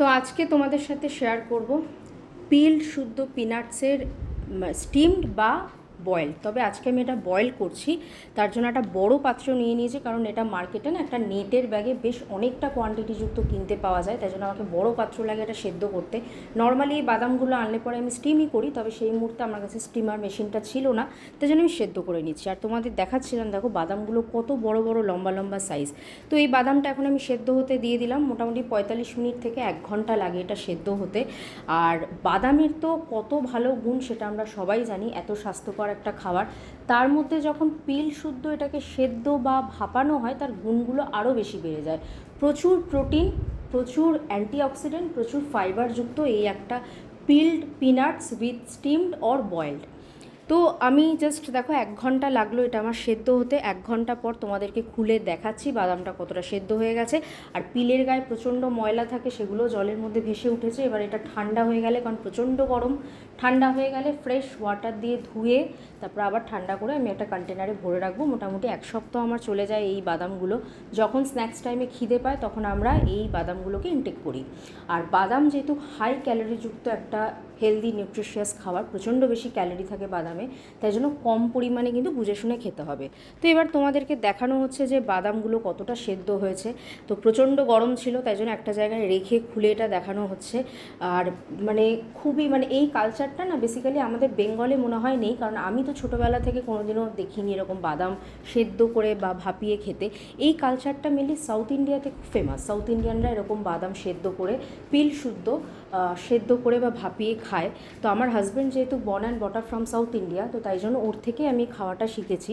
তো আজকে তোমাদের সাথে শেয়ার করব। পিল শুদ্ধ পিনাটসের স্টিমড বা বয়েল তবে আজকে আমি এটা বয়েল করছি। তার জন্য একটা বড় পাত্র নিয়ে নিয়েছি, কারণ এটা মার্কেটে না একটা নেটের ব্যাগে বেশ অনেকটা কোয়ান্টিটিযুক্ত কিনতে পাওয়া যায়। তাই জন্য আমাকে বড় পাত্র লাগে এটা সেদ্ধ করতে। নর্মালি এই বাদামগুলো আনলে পরে আমি স্টিমই করি, তবে সেই মুহূর্তে আমার কাছে স্টিমার মেশিনটা ছিল না। তাই জন্য আমি সেদ্ধ করে নিচ্ছি। আর তোমাদের দেখাচ্ছিলাম, দেখো বাদামগুলো কত বড় বড় লম্বা লম্বা সাইজ তো এই বাদামটা এখন আমি সেদ্ধ হতে দিয়ে দিলাম। মোটামুটি পঁয়তাল্লিশ মিনিট থেকে এক ঘণ্টা লাগে এটা সেদ্ধ হতে। আর বাদামের তো কত ভালো গুণ সেটা আমরা সবাই জানি, এত স্বাস্থ্যকর একটা খাবার, তার মধ্যে যখন পিল শুদ্ধ এটাকে সেদ্ধ বা ভাপানো হয়, তার গুণগুলো আরও বেশি বেড়ে যায়। প্রচুর প্রোটিন, প্রচুর অ্যান্টিঅক্সিডেন্ট, প্রচুর ফাইবারযুক্ত এই একটা peeled, peanuts with steamed or boiled. তো আমি জাস্ট দেখো এক ঘণ্টা লাগল এটা আমার সেদ্ধ হতে। এক ঘণ্টা পর তোমাদেরকে খুলে দেখাচ্ছি বাদামটা কতটা সেদ্ধ হয়ে গেছে। আর পিলের গায়ে প্রচণ্ড ময়লা থাকে সেগুলো জলের মধ্যে ভেসে উঠেছে। এবার এটা ঠান্ডা হয়ে গেলে, কারণ প্রচণ্ড গরম, ঠান্ডা হয়ে গেলে ফ্রেশ ওয়াটার দিয়ে ধুয়ে, তারপর আবার ঠান্ডা করে আমি একটা কন্টেনারে ভরে রাখব। মোটামুটি এক সপ্তাহ আমার চলে যায় এই বাদামগুলো। যখন স্ন্যাক্স টাইমে খিদে পায়, তখন আমরা এই বাদামগুলোকে ইনটেক করি। আর বাদাম যেহেতু হাই ক্যালোরিযুক্ত একটা হেলদি নিউট্রিশিয়াস খাবার, প্রচণ্ড বেশি ক্যালোরি থাকে বাদামে তাই জন্য কম পরিমাণে কিন্তু বুঝে শুনে খেতে হবে। তো এবার তোমাদেরকে দেখানো হচ্ছে যে বাদামগুলো কতটা সেদ্ধ হয়েছে। তো প্রচণ্ড গরম ছিল, তাই জন্য একটা জায়গায় রেখে খুলে এটা দেখানো হচ্ছে। আর মানে খুবই মানে এই কালচারটা না বেসিক্যালি আমাদের বেঙ্গলে মনে হয় নেই, কারণ আমি তো ছোটোবেলা থেকে কোনোদিনও দেখিনি এরকম বাদাম সেদ্ধ করে বা ভাপিয়ে খেতে। এই কালচারটা মেনলি সাউথ ইন্ডিয়াতে খুব ফেমাস সাউথ ইন্ডিয়ানরা এরকম বাদাম সেদ্ধ করে, পিল শুদ্ধ সেদ্ধ করে বা ভাপিয়ে খায়। তো আমার হাজব্যান্ড যেহেতু বর্ন অ্যান্ড বটার ফ্রম সাউথ ইন্ডিয়া তো তাই জন্য ওর থেকে আমি খাওয়াটা শিখেছি।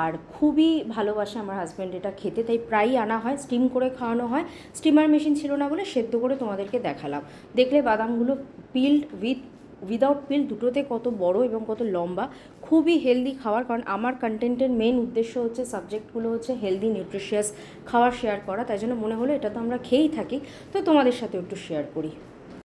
আর খুবই ভালোবাসে আমার হাজব্যান্ড এটা খেতে, তাই প্রায়ই আনা হয় স্টিম করে খাওয়ানো হয়। স্টিমার মেশিন ছিল না বলে সেদ্ধ করে তোমাদেরকে দেখালাম। দেখলে বাদামগুলো পিল্ড উইথ উইদাউট পিল দুটোতে কত বড় এবং কত লম্বা, খুবই হেলদি খাবার। কারণ আমার কন্টেন্টের মেন উদ্দেশ্য হচ্ছে সাবজেক্টগুলো হচ্ছে হেলদি নিউট্রিশিয়াস খাবার শেয়ার করা। তাই জন্য মনে হলো এটা তো আমরা খেয়েই থাকি। তো তোমাদের সাথে একটু শেয়ার করি।